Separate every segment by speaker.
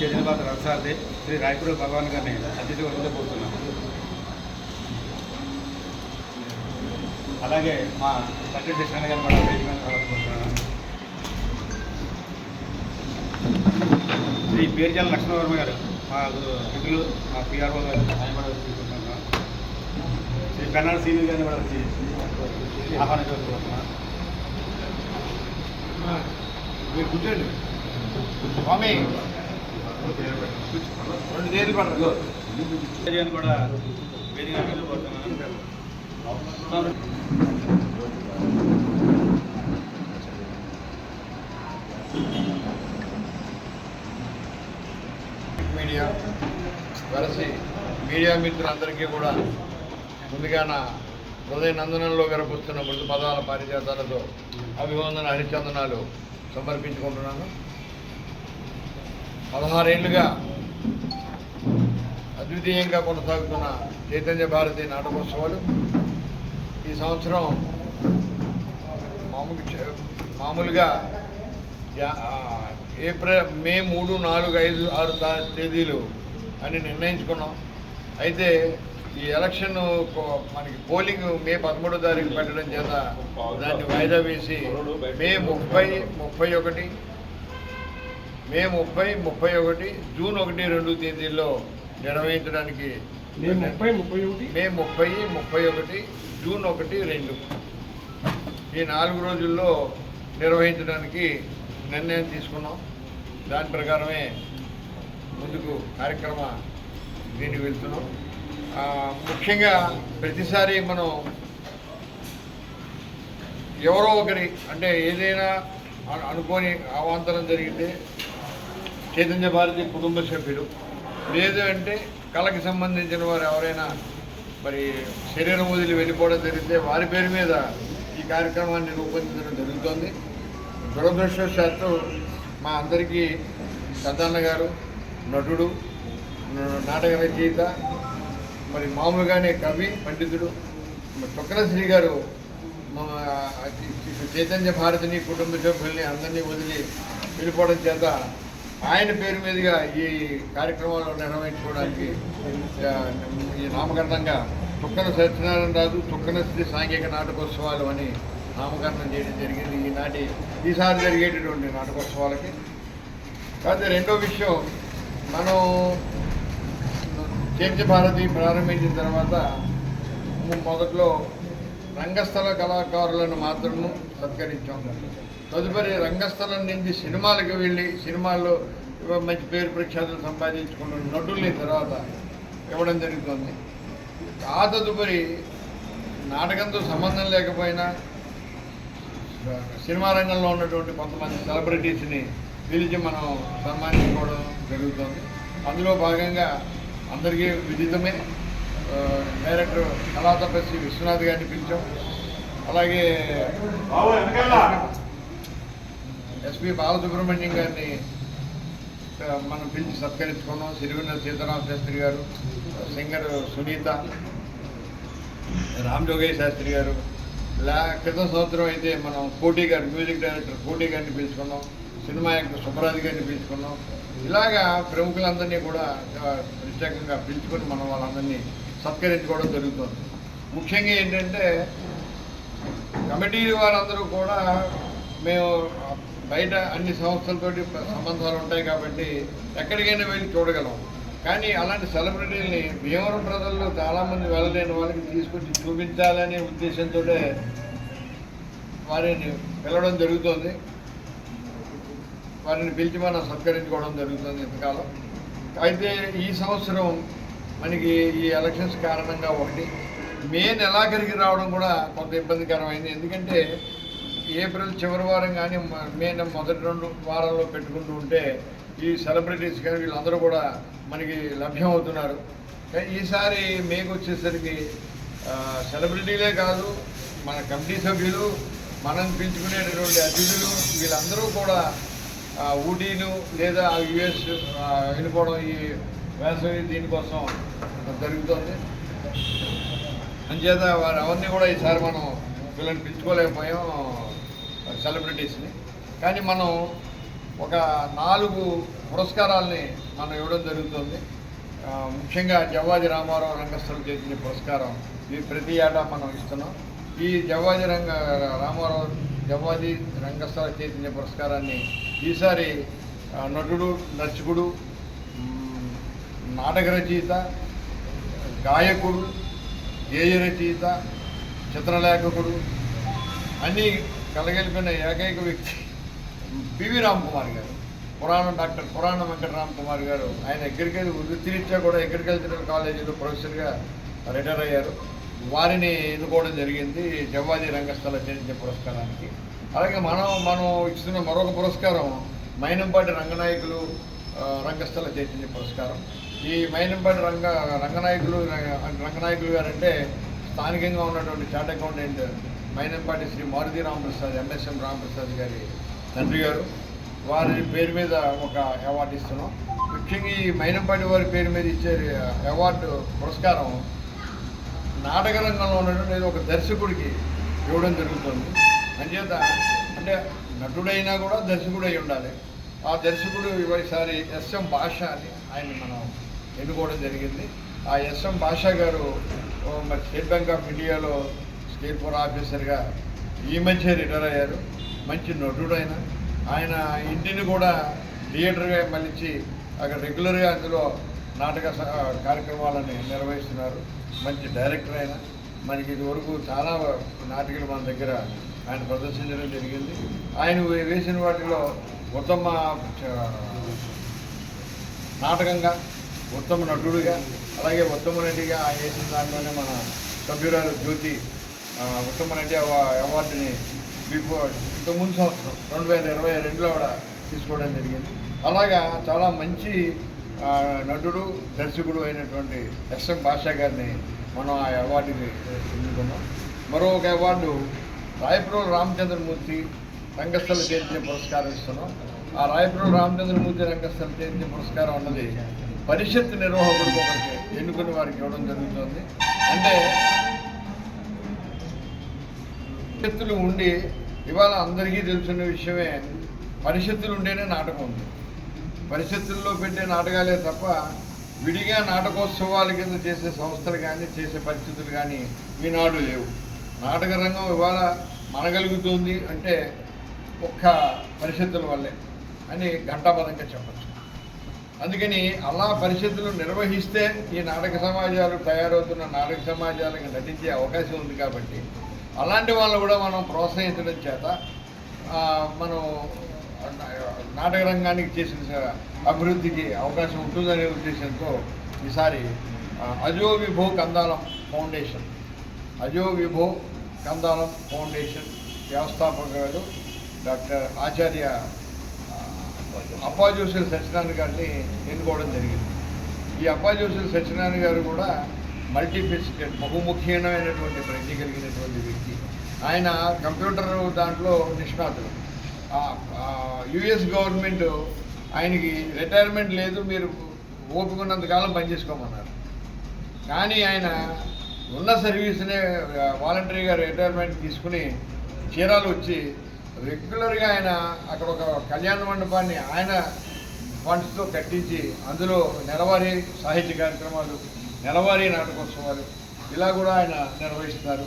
Speaker 1: అధ్యక్షులు చేజనబాద్ రథసారథి శ్రీ రాయపూర్ భగవాన్ గారిని అతిథి ఉండబోతున్నాం. అలాగే మా సత్య కృష్ణ గారు కూడా వేదిక మీద రావాలనుకుంటున్నాను. శ్రీ పేర్జాల లక్ష్మణవర్మ గారు మా మిత్రులు మా పిఆర్ఓ గారు ఆయన కూడా తీసుకుంటున్నాను శ్రీ కన్నాడు సీనియర్ గారిని కూడా వచ్చి ఆహ్వానించబోతున్నాను
Speaker 2: మీరు కూర్చోండి. స్వామి రెండు చేతులు పడరు
Speaker 1: గారిని కూడా
Speaker 2: మీడియా వరసి మీడియా మిత్రులందరికీ కూడా ముందుగా నా హృదయ నందనంలో విరపుస్తున్న మృదు పదాల పారిజాతాలతో అభివందన హరిచందనాలు సమర్పించుకుంటున్నాను. పదహారేళ్ళుగా అద్వితీయంగా కొనసాగుతున్న చైతన్య భారతి నాటకోత్సవాలు. ఈ సంవత్సరం మామూలు చే- మామూలుగా ఏప్రిల్ మే మూడు నాలుగు ఐదు ఆరు తా- తేదీలు అని నిర్ణయించుకున్నాం. అయితే ఈ ఎలక్షన్ మనకి పోలింగ్ మే పదమూడో తారీఖు పెట్టడం చేత దాన్ని వాయిదా వేసి మే ముప్పై ముప్పై ఒకటి మే ముప్పై ముప్పై ఒకటి జూన్ ఒకటి రెండు తేదీల్లో నిర్వహించడానికి
Speaker 3: మే ముప్పై ముప్పై ఒకటి.
Speaker 2: మే ముప్పై ముప్పై ఒకటి జూన్ ఒకటి రెండు. ఈ నాలుగు రోజుల్లో నిర్వహించడానికి నిర్ణయం తీసుకున్నాం. దాని ప్రకారమే ముందుకు కార్యక్రమ దీనికి వెళ్తున్నాం. ముఖ్యంగా ప్రతిసారి మనం ఎవరో ఒకరి అంటే ఏదైనా అను- అనుకోని అవాంతరం జరిగితే చైతన్య భారతి కుటుంబ సభ్యులు లేదు అంటే కళకి సంబంధించిన వారు ఎవరైనా మరి శరీరం వదిలి వెళ్ళిపోవడం జరిగితే వారి పేరు మీద ఈ కార్యక్రమాన్ని రూపొందించడం జరుగుతోంది. దురదృష్టవశాత్తు మా అందరికీ సదాన్న గారు నటుడు నాటక రచయిత మరి మామూలుగానే కవి పండితుడు మరి గారు మా చైతన్య భారతిని కుటుంబ సభ్యుల్ని అందరినీ వదిలి వెళ్ళిపోవడం చేత ఆయన పేరు మీదుగా ఈ కార్యక్రమాలు నిర్వహించుకోవడానికి ఈ నామకరణంగా తుక్కన సత్యనారాయణ రాజు తుక్కన శ్రీ సాంఘిక నాటకోత్సవాలు అని నామకరణం చేయడం జరిగింది. ఈనాటి ఈసారి జరిగేటటువంటి నాటకోత్సవాలకి. కాకపోతే రెండో విషయం మనం చైత్య భారతి ప్రారంభించిన తర్వాత మొదట్లో రంగస్థల కళాకారులను మాత్రము సత్కరించాం తదుపరి రంగస్థలం నుంచి సినిమాలకు వెళ్ళి సినిమాల్లో మంచి పేరు ప్రఖ్యాతులు సంపాదించుకున్న నటుల్ని తర్వాత ఇవ్వడం జరుగుతుంది. ఆ తదుపరి నాటకంతో సంబంధం లేకపోయినా సినిమా రంగంలో ఉన్నటువంటి కొంతమంది సెలబ్రిటీస్ని పిలిచి మనం సన్మానించుకోవడం జరుగుతుంది. అందులో భాగంగా అందరికీ విదితమే డైరెక్టర్ కళా కళాతపస్వి విశ్వనాథ్ గారిని పిలిచాం. అలాగే ఎస్పీ బాలసుబ్రహ్మణ్యం గారిని మనం పిలిచి సత్కరించుకున్నాం. సిరివిన సీతారామ శాస్త్రి గారు సింగర్ సునీత రామ్ జోగయ్య శాస్త్రి గారు. ఇలా క్రితం సంవత్సరం అయితే మనం కోటి గారు మ్యూజిక్ డైరెక్టర్ కోటి గారిని పిలుచుకున్నాం. సినిమా యాక్టర్ సుబ్బరాజు గారిని పిలుచుకున్నాం. ఇలాగా ప్రముఖులందరినీ కూడా ప్రత్యేకంగా పిలుచుకొని మనం వాళ్ళందరినీ సత్కరించుకోవడం జరుగుతుంది. ముఖ్యంగా ఏంటంటే కమిటీ వారందరూ కూడా మేము బయట అన్ని సంస్థలతోటి సంబంధాలు ఉంటాయి కాబట్టి ఎక్కడికైనా వెళ్ళి చూడగలం. కానీ అలాంటి సెలబ్రిటీలని భీమవరం ప్రజల్లో చాలామంది వెళ్ళలేని వాళ్ళకి తీసుకొచ్చి చూపించాలనే ఉద్దేశంతో వారిని పిలవడం జరుగుతుంది. వారిని పిలిచి మనం సత్కరించుకోవడం జరుగుతుంది ఇంతకాలం. అయితే ఈ సంవత్సరం మనకి ఈ ఎలక్షన్స్ కారణంగా ఒకటి. మే నెలాఖరికి రావడం కూడా కొంత ఇబ్బందికరమైంది. ఎందుకంటే ఏప్రిల్ చివరి వారం కానీ మే మొదటి రెండు వారాల్లో పెట్టుకుంటూ ఉంటే ఈ సెలబ్రిటీస్ కానీ వీళ్ళందరూ కూడా మనకి లభ్యం అవుతున్నారు ఈసారి మేకు వచ్చేసరికి సెలబ్రిటీలే కాదు మన కమిటీ సభ్యులు మనం పిలుచుకునేటటువంటి అతిథులు వీళ్ళందరూ కూడా ఊటీలు లేదా యుఎస్ వెళ్ళిపోవడం ఈ వేసవి దీనికోసం జరుగుతుంది. అంచేత వారు అవన్నీ కూడా ఈసారి మనం పిల్లల్ని పిలుచుకోలేకపోయాం సెలబ్రిటీస్ని కానీ మనం ఒక నాలుగు పురస్కారాల్ని మనం ఇవ్వడం జరుగుతుంది. ముఖ్యంగా జవాజీ రామారావు రంగస్థలం చేసిన పురస్కారం ఇది ప్రతి ఏటా మనం ఇస్తున్నాం. ఈ జవాజీ రంగ రామారావు జవాజీ రంగస్థల చైతన్య పురస్కారాన్ని ఈసారి నటుడు దర్శకుడు నాటక రచయిత గాయకుడు గేయ రచయిత చిత్రలేఖకుడు అన్నీ కలగలిపిన ఏకైక వ్యక్తి పివి రామ్ కుమార్ గారు. పురాణం డాక్టర్ పురాణం వెంకటరామ్ కుమార్ గారు. ఆయన అగ్రికల్చర్ వృత్తిరీత్యా కూడా అగ్రికల్చరల్ కాలేజీలో ప్రొఫెసర్గా రిటైర్ అయ్యారు. వారిని ఎన్నుకోవడం జరిగింది జవాది రంగస్థల చరిత్ర పురస్కారానికి. అలాగే మనం మనం ఇస్తున్న మరొక పురస్కారం మైనంపాటి రంగనాయకులు రంగస్థల చైతన్య పురస్కారం. ఈ మైనంపాటి రంగ రంగనాయకులు రంగనాయకులు గారంటే స్థానికంగా ఉన్నటువంటి chart accountant Mainampati Sri Maruthi Ramaprasad MSM Ramaprasad గారి తండ్రి గారు. వారి పేరు మీద ఒక అవార్డు ఇస్తున్నాం. ముఖ్యంగా ఈ మైనంపాటి వారి పేరు మీద ఇచ్చే అవార్డు పురస్కారం నాటక రంగంలో ఉన్నటువంటి ఒక దర్శకుడికి ఇవ్వడం జరుగుతుంది. అంచేత అంటే నటుడైనా కూడా దర్శకుడు అయి ఉండాలి. ఆ దర్శకుడు ఈసారి ఎస్ఎం భాష అని ఆయన మనం ఎన్నుకోవడం జరిగింది. ఆ ఎస్ఎం భాష గారు మరి స్టేట్ బ్యాంక్ ఆఫ్ ఇండియాలో స్టేట్ ఫోర్ ఆఫీసర్గా ఈ మధ్య రిటైర్ అయ్యారు. మంచి నటుడైన ఆయన. ఇంటిని కూడా థియేటర్గా మలిచి అక్కడ రెగ్యులర్గా అందులో నాటక స- కార్యక్రమాలని నిర్వహిస్తున్నారు. మంచి డైరెక్టర్ అయిన మనకి ఇదివరకు చాలా నాటకాలు మన దగ్గర ఆయన ప్రదర్శించడం జరిగింది. ఆయన వేసిన వాటిలో ఉత్తమ నాటకంగా ఉత్తమ నటుడిగా అలాగే ఉత్తమ నటిగా ఆయన వేసిన దాంట్లోనే మన సభ్యురాలు జ్యోతి ఉత్తమ నటి అవార్డుని బిఫోర్ ఇంతకుముందు సంవత్సరం రెండు వేల ఇరవై రెండులో కూడా తీసుకోవడం జరిగింది. అలాగా చాలా మంచి నటుడు దర్శకుడు అయినటువంటి ఎస్ఎం బాషా గారిని మనం ఆ అవార్డుని ఎన్నుకున్నాం. మరో ఒక అవార్డు రాయపురం రామచంద్రమూర్తి రంగస్థల చైతన్య పురస్కారం ఇస్తున్నాం. ఆ రాయపురం రామచంద్రమూర్తి రంగస్థల చైతన్య పురస్కారం అన్నది పరిషత్ నిర్వాహకుడికి ఒకరికి ఎన్నుకుని వారికి ఇవ్వడం జరుగుతుంది. అంటే పరిషత్తులు ఉండి ఇవాళ అందరికీ తెలిసిన విషయమే పరిషత్తులు ఉంటేనే నాటకం ఉంది. పరిషత్తుల్లో పెట్టే నాటకాలే తప్ప విడిగా నాటకోత్సవాల కింద చేసే సంస్థలు కానీ చేసే పరిస్థితులు కానీ ఈనాడు లేవు. నాటక రంగం ఇవాళ మనగలుగుతుంది అంటే ఒక్క పరిషత్తుల వల్లే అని ఘంటాపదంగా చెప్పచ్చు. అందుకని అలా పరిషత్తులు నిర్వహిస్తే ఈ నాటక సమాజాలు తయారవుతున్న నాటక సమాజాలకు నటించే అవకాశం ఉంది కాబట్టి అలాంటి వాళ్ళు కూడా మనం ప్రోత్సహించడం చేత మనం నాటక రంగానికి చేసిన అభివృద్ధికి అవకాశం ఉంటుందనే ఉద్దేశంతో ఈసారి అజో విభో కందాలం ఫౌండేషన్ అజో విభో కందాలం ఫౌండేషన్ వ్యవస్థాపకుడు డాక్టర్ ఆచార్య అప్పాజోసుల సత్యనారాయణ గారిని ఎన్నుకోవడం జరిగింది. ఈ అప్పాజోసుల సత్యనారాయణ గారు కూడా మల్టీఫెసిటెడ్ బహుముఖ్యమైనటువంటి ప్రజ్ఞ కలిగినటువంటి వ్యక్తి. ఆయన కంప్యూటర్ దాంట్లో నిష్ణాతులు యుఎస్ గవర్నమెంట్ ఆయనకి రిటైర్మెంట్ లేదు మీరు ఓపుకున్నంతకాలం పనిచేసుకోమన్నారు కానీ ఆయన ఉన్న సర్వీస్నే వాలంటరీగా రిటైర్మెంట్ తీసుకుని చీరాలు వచ్చి రెగ్యులర్గా ఆయన అక్కడ ఒక కళ్యాణ మండపాన్ని ఆయన ఫండ్స్తో కట్టించి అందులో నెలవారీ సాహిత్య కార్యక్రమాలు నెలవారీ నాటకోత్సవాలు. ఇలా కూడా ఆయన నిర్వహిస్తున్నారు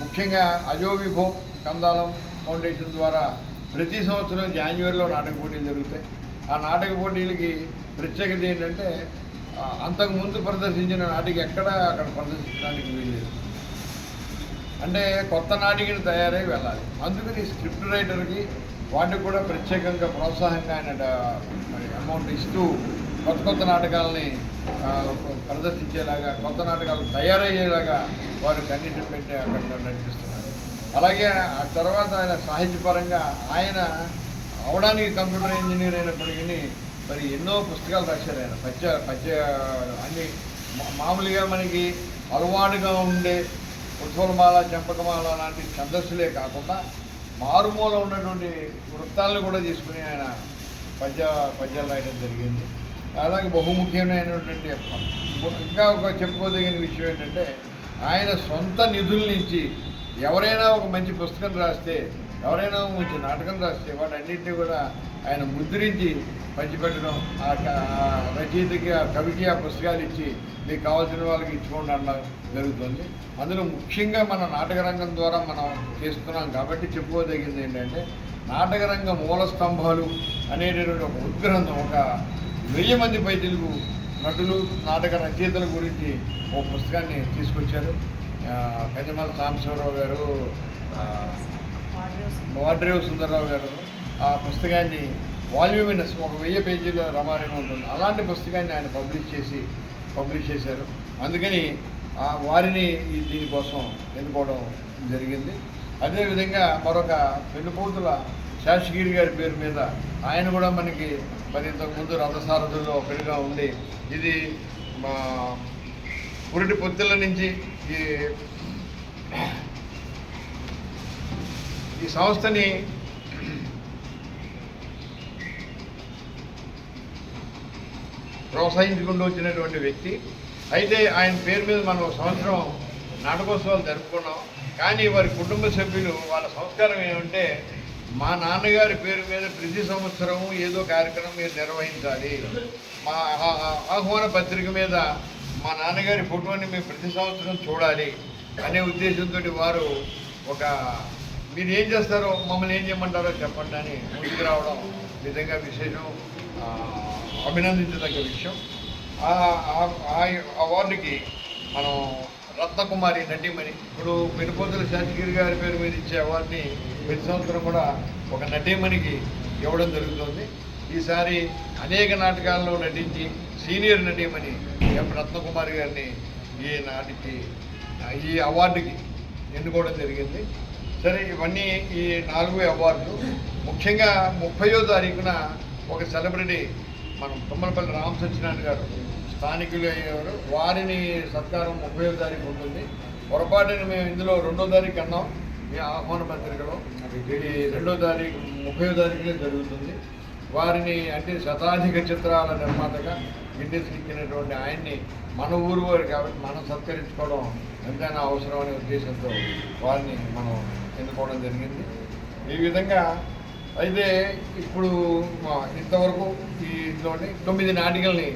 Speaker 2: ముఖ్యంగా అజో విభో కందాలం ఫౌండేషన్ ద్వారా ప్రతి సంవత్సరం జాన్యువరిలో నాటక పోటీలు జరుగుతాయి. ఆ నాటక పోటీలకి ప్రత్యేకత ఏంటంటే అంతకుముందు ప్రదర్శించిన నాటికి ఎక్కడ అక్కడ ప్రదర్శించడానికి వీల్లేదు. అంటే కొత్త నాటికని తయారై వెళ్ళాలి. అందుకని స్క్రిప్ట్ రైటర్కి వాటికి కూడా ప్రత్యేకంగా ప్రోత్సాహంగా ఆయన అమౌంట్ ఇస్తూ కొత్త కొత్త నాటకాలని ప్రదర్శించేలాగా కొత్త నాటకాలు తయారయ్యేలాగా వారు కండిషన్ పెట్టి అక్కడ నడిపిస్తున్నారు. అలాగే ఆ తర్వాత ఆయన సాహిత్యపరంగా ఆయన అవడానికి కంప్యూటర్ ఇంజనీర్ అయినప్పటికీ మరి ఎన్నో పుస్తకాలు రాశారు ఆయన. పద్య పద్య అన్ని మామూలుగా మనకి అలవాటుగా ఉండే ఉత్పలమాల చెంపకమాల లాంటి ఛందస్సులే కాకుండా మారుమూల ఉన్నటువంటి వృత్తాలను కూడా తీసుకుని ఆయన పద్య పద్యాలు రాయడం జరిగింది. అలాగే బహుముఖ్యమైనటువంటి ఇంకా ఒక చెప్పుకోదగిన విషయం ఏంటంటే ఆయన సొంత నిధుల నుంచి ఎవరైనా ఒక మంచి పుస్తకం రాస్తే ఎవరైనా మంచి నాటకం రాస్తే వాటన్నింటినీ కూడా ఆయన ముద్రించి పంచిపెట్టడం ఆ ఆ రచయితకి ఆ కవికి ఆ పుస్తకాలు ఇచ్చి మీకు కావాల్సిన వాళ్ళకి ఇచ్చుకోండి అనడం జరుగుతుంది. అందులో ముఖ్యంగా మన నాటక రంగం ద్వారా మనం చేస్తున్నాం కాబట్టి చెప్పుకోదగింది ఏంటంటే నాటక రంగ మూల స్తంభాలు అనేటటువంటి ఒక ఉద్గ్రంథం ఒక వెయ్యి మంది పై తెలుగు నటులు నాటక రచయితల గురించి ఒక పుస్తకాన్ని తీసుకొచ్చారు. పెద్దమల కంజమాల సాంబశివరావు గారు ఆ, వాడ్రేవు సుందరరావు గారు ఆ పుస్తకాన్ని వాల్యూమినస్ ఒక వెయ్యి పేజీల రమాయణం ఉంటుంది. అలాంటి పుస్తకాన్ని ఆయన పబ్లిష్ చేసి పబ్లిష్ చేశారు. అందుకని ఆ వారిని దీనికోసం ఎన్నుకోవడం జరిగింది. అదేవిధంగా మరొక పెనుపోతుల శాసగిరి గారి పేరు మీద ఆయన కూడా మనకి మరి ఇంతకుముందు రథసారథులు ఒకటిగా ఉండి ఇది మా పురిటి పొత్తుల నుంచి ఈ ఈ సంస్థని ప్రోత్సహించుకుంటూ వచ్చినటువంటి వ్యక్తి. అయితే ఆయన పేరు మీద మనం సంవత్సరం నాటకోత్సవాలు జరుపుకున్నాం. కానీ వారి కుటుంబ సభ్యులు వాళ్ళ సంస్కారం ఏమంటే మా నాన్నగారి పేరు మీద ప్రతి సంవత్సరం ఏదో కార్యక్రమం మీరు నిర్వహించాలి. మా ఆహ్వాన పత్రిక మీద మా నాన్నగారి ఫోటోని మేము ప్రతి సంవత్సరం చూడాలి అనే ఉద్దేశంతో వారు ఒక మీరు ఏం చేస్తారో మమ్మల్ని ఏం చేయమంటారో చెప్పండి అని ముందుకు రావడం నిజంగా విశేషం. అభినందించదగ్గ విషయం. ఆ అవార్డుకి మనం రత్నకుమారి నటీమణి. ఇప్పుడు పెనుపోతుల శాస్త్రి గారి పేరు మీద ఇచ్చే అవార్డుని ప్రతి సంవత్సరం కూడా ఒక నటీమణికి ఇవ్వడం జరుగుతుంది. ఈసారి అనేక నాటకాల్లో నటించి సీనియర్ నటీమణి ఎం. రత్నకుమారి గారిని ఈ నాటికి ఈ అవార్డుకి ఎన్నుకోవడం జరిగింది. సరే ఇవన్నీ ఈ నాలుగు అవార్డులు. ముఖ్యంగా ముప్పయో తారీఖున ఒక సెలబ్రిటీ మనం తుమ్మలపల్లి రామసత్యనారాయణ గారు స్థానికులు అయ్యేవారు వారిని సత్కారం ముప్పై తారీఖు ఉంటుంది. పొరపాటున మేము ఇందులో రెండో తారీఖు అన్నాం. ఈ ఆహ్వాన పత్రికలో ఇది రెండో తారీఖు ముప్పై తారీఖునే జరుగుతుంది. వారిని అంటే శతాధిక చిత్రాల నిర్మాతగా గిన్నెస్ ఇచ్చినటువంటి ఆయన్ని మన ఊరు వారు కాబట్టి మనం సత్కరించుకోవడం ఎంతైనా అవసరం అనే ఉద్దేశంతో వారిని మనం ఎన్నుకోవడం జరిగింది. ఈ విధంగా అయితే ఇప్పుడు ఇంతవరకు ఈ ఇంట్లోని తొమ్మిది నాటికల్ని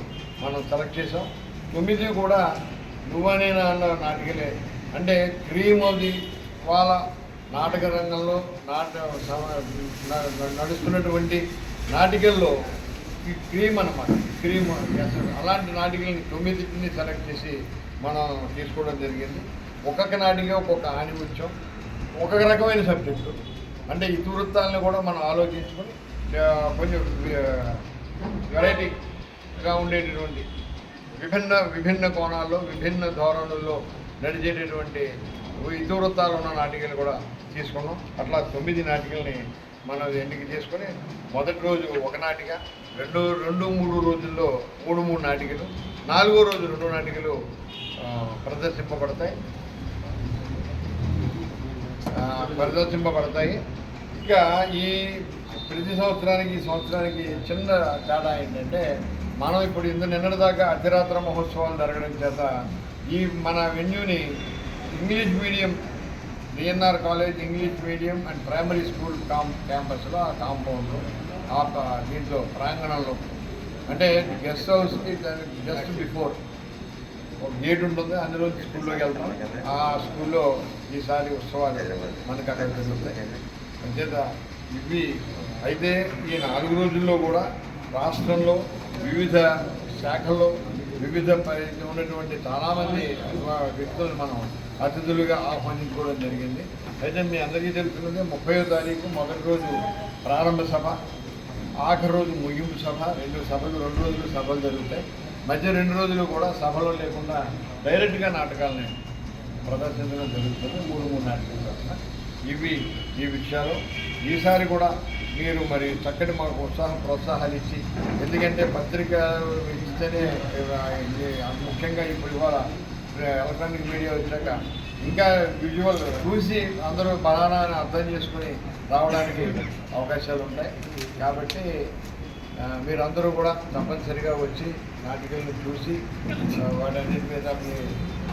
Speaker 2: మనం సెలెక్ట్ చేసాం తొమ్మిది కూడా నువ్వనే అన్న నాటికలే అంటే క్రీమ్ ఆఫ్ ది వాళ్ళ నాటక రంగంలో నాట నడుస్తున్నటువంటి నాటికల్లో ఈ క్రీమ్ అన్నమాట. క్రీమ్ అలాంటి నాటికల్ని తొమ్మిదిని సెలెక్ట్ చేసి మనం తీసుకోవడం జరిగింది. ఒక్కొక్క నాటికే ఒక్కొక్క ఆణిముత్యం ఒక్కొక్క రకమైన సబ్జెక్టు అంటే ఇతివృత్తాలను వృత్తాలను కూడా మనం ఆలోచించుకొని కొంచెం వెరైటీ గా ఉండేటటువంటి విభిన్న విభిన్న కోణాల్లో విభిన్న ధోరణుల్లో నడిచేటటువంటి ఇతివృత్తాలు ఉన్న నాటికలు కూడా తీసుకున్నాం. అట్లా తొమ్మిది నాటికల్ని మనం ఎన్నిక చేసుకొని మొదటి రోజు ఒక నాటిక రెండు రెండు మూడు రోజుల్లో మూడు మూడు నాటికలు నాలుగో రోజు రెండు నాటికలు ప్రదర్శింపబడతాయి. ప్రదర్శింపబడతాయి. ఇంకా ఈ ప్రతి సంవత్సరానికి ఈ సంవత్సరానికి చిన్న తేడా ఏంటంటే మనం ఇప్పుడు ఇందు నిన్నటిదాకా అర్ధరాత్ర మహోత్సవాలు జరగడం చేత ఈ మన వెన్యూని English medium DNR college English medium and primary school cum క్యాంపస్లో ఆ కాంపౌండ్లో ఆ దీంట్లో ప్రాంగణంలో. అంటే గెస్ట్ హౌస్కి జస్ట్ బిఫోర్ ఒక గేట్ ఉంటుంది అందులో స్కూల్లోకి వెళ్తాం. ఆ స్కూల్లో ఈసారి ఉత్సవాలు మనకు అక్కడ జరుగుతాయి. అంచేత ఇవి అయితే ఈ నాలుగు రోజుల్లో కూడా రాష్ట్రంలో వివిధ శాఖల్లో వివిధ పరి- ఉన్నటువంటి చాలామంది వ్యక్తులను మనం అతిథులుగా ఆహ్వానించుకోవడం జరిగింది. అయితే మీ అందరికీ తెలుస్తున్నది ముప్పయో తారీఖు మొదటి రోజు ప్రారంభ సభ ఆఖరి రోజు ముగింపు సభ రెండు సభలు రెండు రోజులు సభలు జరుగుతాయి. మధ్య రెండు రోజులు కూడా సభలో లేకుండా డైరెక్ట్గా నాటకాలని ప్రదర్శించడం జరుగుతుంది. మూడు మూడు నాటకాలు ఇవి ఈ విషయాలు. ఈసారి కూడా మీరు మరి చక్కటి మాకు ఉత్సాహం ప్రోత్సాహాలు ఇచ్చి ఎందుకంటే పత్రిక ఇస్తేనే ముఖ్యంగా ఇప్పుడు ఇవాళ ఎలక్ట్రానిక్ మీడియా వచ్చాక ఇంకా విజువల్ చూసి అందరూ బలానా అని అర్థం చేసుకుని రావడానికి అవకాశాలు ఉంటాయి. కాబట్టి మీరందరూ కూడా తప్పనిసరిగా వచ్చి నాటికలను చూసి వాటన్నిటి మీద మీ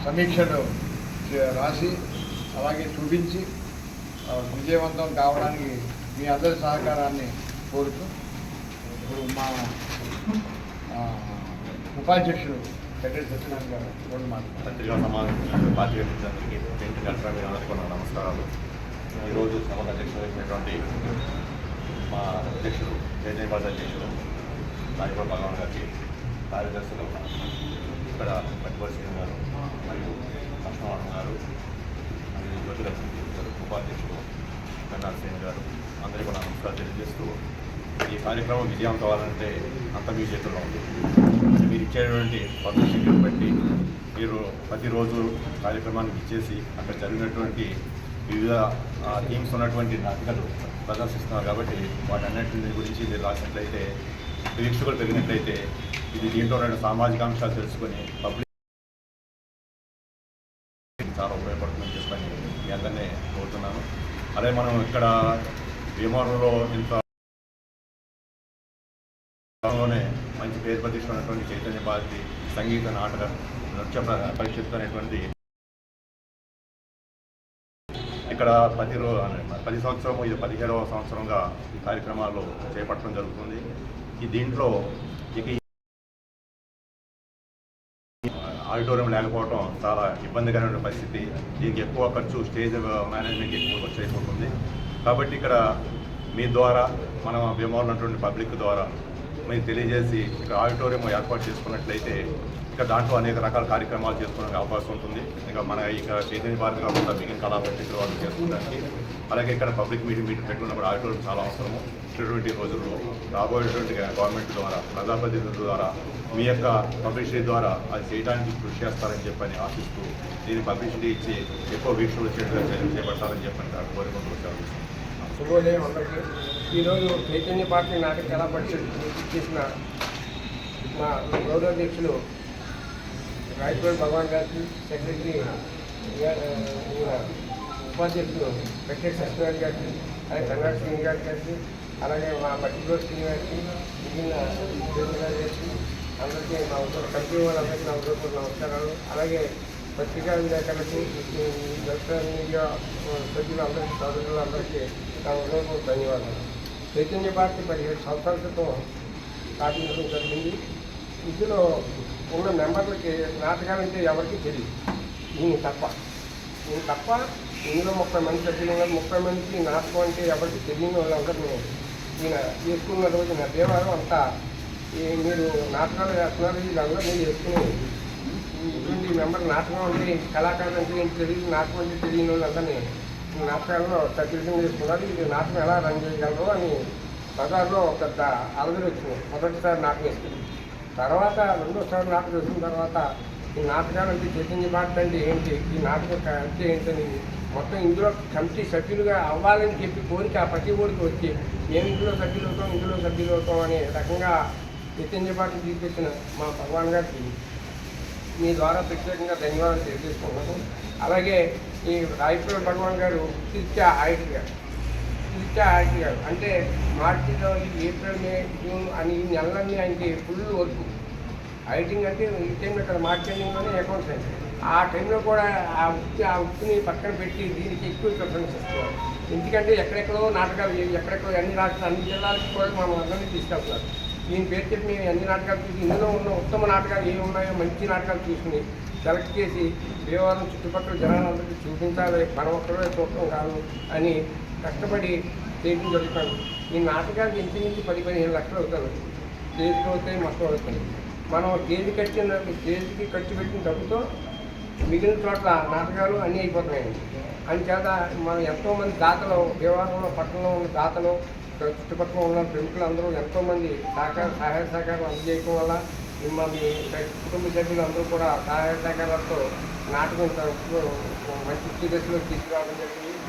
Speaker 2: సమీక్షలు రాసి అలాగే చూపించి విజయవంతం కావడానికి మీ అందరి సహకారాన్ని కోరుతూ ఇప్పుడు మా ఉపాధ్యక్షుడు సెక్రటరీ సత్యనారాయణ గారు రెండు మాట్లాడారు
Speaker 4: సమావేశం పార్టీ నమస్కారాలు. ఈరోజు సభకు అధ్యక్షుడు మా అధ్యక్షుడు చైతన్యపాద అధ్యక్షుడు నాయకుడు భగవాన్ గారికి కార్యదర్శులు ఇక్కడ పట్టుబడి సింగ్ గారు మరియు లక్ష్మణ్ గారు మరియు జ్యోతిలక్ష్మి గారు ఉపాధ్యక్షుడు కన్నార్ సింగ్ గారు అందరికీ కూడా నమస్కారం తెలియజేస్తూ ఈ కార్యక్రమం విజయం కావాలంటే అంత మీ చేతుల్లో ఉంది. మీరు ఇచ్చేటువంటి పబ్లిసిటీని బట్టి మీరు ప్రతిరోజు కార్యక్రమానికి ఇచ్చేసి అక్కడ జరిగినటువంటి వివిధ థీమ్స్ ఉన్నటువంటి నాటకాలు ప్రదర్శిస్తున్నారు కాబట్టి వాటన్నింటి గురించి మీరు రాసినట్లయితే ప్రేక్షకులు పెరిగినట్లయితే ఇది దీంట్లో రెండు సామాజిక అంశాలు తెలుసుకొని పబ్లిక్ చాలా ఉపయోగపడుతుందని చెప్పని మీ అందరినీ కోరుతున్నాను. అదే మనం ఇక్కడ భీమవరంలో ఇంత లోనే మంచి పేరు ప్రతిష్టమైనటువంటి చైతన్య భారతి సంగీత నాటక నృత్య ప్ర- పరిషత్ అనేటువంటి ఇక్కడ ప్రతి పది ప్రతి సంవత్సరం ఇది పదిహేడవ సంవత్సరంగా ఈ కార్యక్రమాలు చేపట్టడం జరుగుతుంది. ఈ దీంట్లో ఇక ఆడిటోరియం లేకపోవడం చాలా ఇబ్బందికరమైన పరిస్థితి. దీనికి ఎక్కువ ఖర్చు స్టేజ్ మేనేజ్మెంట్ ఎక్కువ ఖర్చు అయిపోతుంది. కాబట్టి ఇక్కడ మీ ద్వారా మనం భీమవరం ఉన్నటువంటి పబ్లిక్ ద్వారా మేము తెలియజేసి ఇక్కడ ఆడిటోరియం ఏర్పాటు చేసుకున్నట్లయితే ఇంకా దాంట్లో అనేక రకాల కార్యక్రమాలు చేసుకోవడానికి అవకాశం ఉంటుంది. ఇంకా మన ఇక్కడ చైతన్య భారతి కాకుండా మిగిలిన కళా ప్రతికలు వాళ్ళు చేసుకోవడానికి. అలాగే ఇక్కడ పబ్లిక్ మీటింగ్ మీటింగ్ పెట్టుకున్నప్పుడు ఆడిటోరియం చాలా అవసరము. ఇటువంటి రోజుల్లో రాబోయేటువంటి గవర్నమెంట్ ద్వారా ప్రజాప్రతినిధుల ద్వారా మీ యొక్క పబ్లిసిటీ ద్వారా అది చేయడానికి కృషి చేస్తారని చెప్పని ఆశిస్తూ దీన్ని పబ్లిసిటీ ఇచ్చి ఎక్కువ వీక్షకులు చేయడం చేపట్టాలని చెప్పని కోరుకుంటూ వచ్చారు
Speaker 3: శుభోదయం అందరికీ. ఈరోజు చైతన్య పార్టీ నాటక కళా పరిషత్ చేసిన మా గౌరవాధ్యక్షులు రాయపూడి భగవాన్ గారికి సెక్రటరీ ఉపాధ్యక్షులు వెంకటేష్ సత్యనారాయణ గారికి అలాగే కర్ణాటక సింగ్ గారి గారికి అలాగే మా మట్టిగోడ్ సింగ్ గారికి మిగిలిన గారి గారికి అందరికీ మా ఉత్తర కంపెనీ వాళ్ళందరికీ నా ఉదయపూర్వ నమస్కారాలు అలాగే పత్రికా విలేకరులకు ఎలక్ట్రానిక్ మీడియా సభ్యులందరికీ సోదరులందరికీ నా ఉదయపూర్వ ధన్యవాదాలు చైతన్య పార్టీ పదిహేడు సంవత్సరాల క్రితం స్థాపించడం జరిగింది. ఇందులో ఉన్న మెంబర్లకి నాటకాలంటే ఎవరికి తెలియదు. ఈయన తప్ప. ఈయన తప్ప ఇందులో ముప్పై మంది సభ్యులు ఉన్నారు. ముప్పై మందికి నాటకం అంటే ఎవరికి తెలియని వాళ్ళందరినీ ఈయన చేసుకున్న రోజు నా దేవాలయం అంతా మీరు నాటకాలు వేస్తున్నారు వీళ్ళందరూ మీరు చేసుకుని ఇటువంటి మెంబర్ నాటకం అంటే కళాకారులు అంటే ఏంటి తెలియదు నాటకం అంటే తెలియని వాళ్ళందరినీ నాటకాల్లో సభ్యులు చేసుకున్నారు ఇది నాటకం ఎలా రన్ చేయగలరు అని బజార్లో ఒక పెద్ద అలజడి వచ్చింది. మొదటిసారి నాటకం వేసుకుంది. తర్వాత రెండోసారి నాటకం వేసిన తర్వాత ఈ నాటకాలు అంటే చైతన్య భారత్ అంటే ఏంటి? ఈ నాటకం క- అంటే ఏంటని మొత్తం ఇందులో కమిటీ సభ్యులుగా అవ్వాలని చెప్పి కోరిక ఆ ప్రతి ఊరికి వచ్చి మేము ఇందులో సభ్యులు అవుతాం ఇందులో సభ్యులు అవుతాం అనే రకంగా చైతన్య పాటలు తీసుకొచ్చిన మా భగవాన్ గారికి మీ ద్వారా ప్రత్యేకంగా ధన్యవాదాలు తెలియజేసుకున్నాను అలాగే ఈ రాయపూర్ భగవాన్ గారు తిరిచా ఆయుధ గారు తిరిచా ఆయుధ గారు అంటే మార్చిలో ఈ ఏప్రిల్ మే జూన్ అని ఈ నెలలన్నీ ఆయనకి ఫుల్ వర్క్. ఐటింగ్ అంటే ఈ టైంలో ఇక్కడ మార్కెటింగ్లోనే అకౌంట్స్ అయింది ఆ టైంలో కూడా ఆ వృత్తి ఆ వృత్తిని పక్కన పెట్టి దీనికి ఎక్కువ ప్రిఫరెన్స్ ఇస్తున్నారు ఎందుకంటే ఎక్కడెక్కడో నాటకాలు ఎక్కడెక్కడో అన్ని నాటకాలు అన్ని జిల్లాలకు కూడా మనం అందరినీ తీసుకెళ్తున్నారు దీని పేరు చెప్పి మేము అన్ని నాటకాలు చూసి ఇందులో ఉన్న ఉత్తమ నాటకాలు ఏమి ఉన్నాయో మంచి నాటకాలు చూసుకుని సెలెక్ట్ చేసి భీమవరం చుట్టుపక్కల జనాలందరికీ చూపించాలి మనం ఒక్కడే చూడటం కాదు అని కష్టపడి చేయడం జరుగుతాను. ఈ నాటకానికి ఇంచుమించి పది పదిహేను లక్షలు అవుతాను స్టేజ్కి అవుతాయి మొత్తం అవుతుంది మనం స్టేజ్ కట్టిన స్టేజ్కి ఖర్చు పెట్టిన డబ్బుతో మిగిలిన చోట్ల నాటకాలు అన్నీ అయిపోతున్నాయండి అందుచేత మనం ఎంతోమంది దాతలు భీమవరంలో పట్టణంలో ఉన్న దాతలు చుట్టుపక్కల ఉన్న ప్రముఖులు అందరూ ఎంతోమంది సహకార సహాయ సహకారం అందజేయడం వల్ల మిమ్మల్ని కుటుంబ సభ్యులు అందరూ కూడా కార్యకర్తలతో నాటకం మంచి దశలో తీసుకురావడం జరిగింది.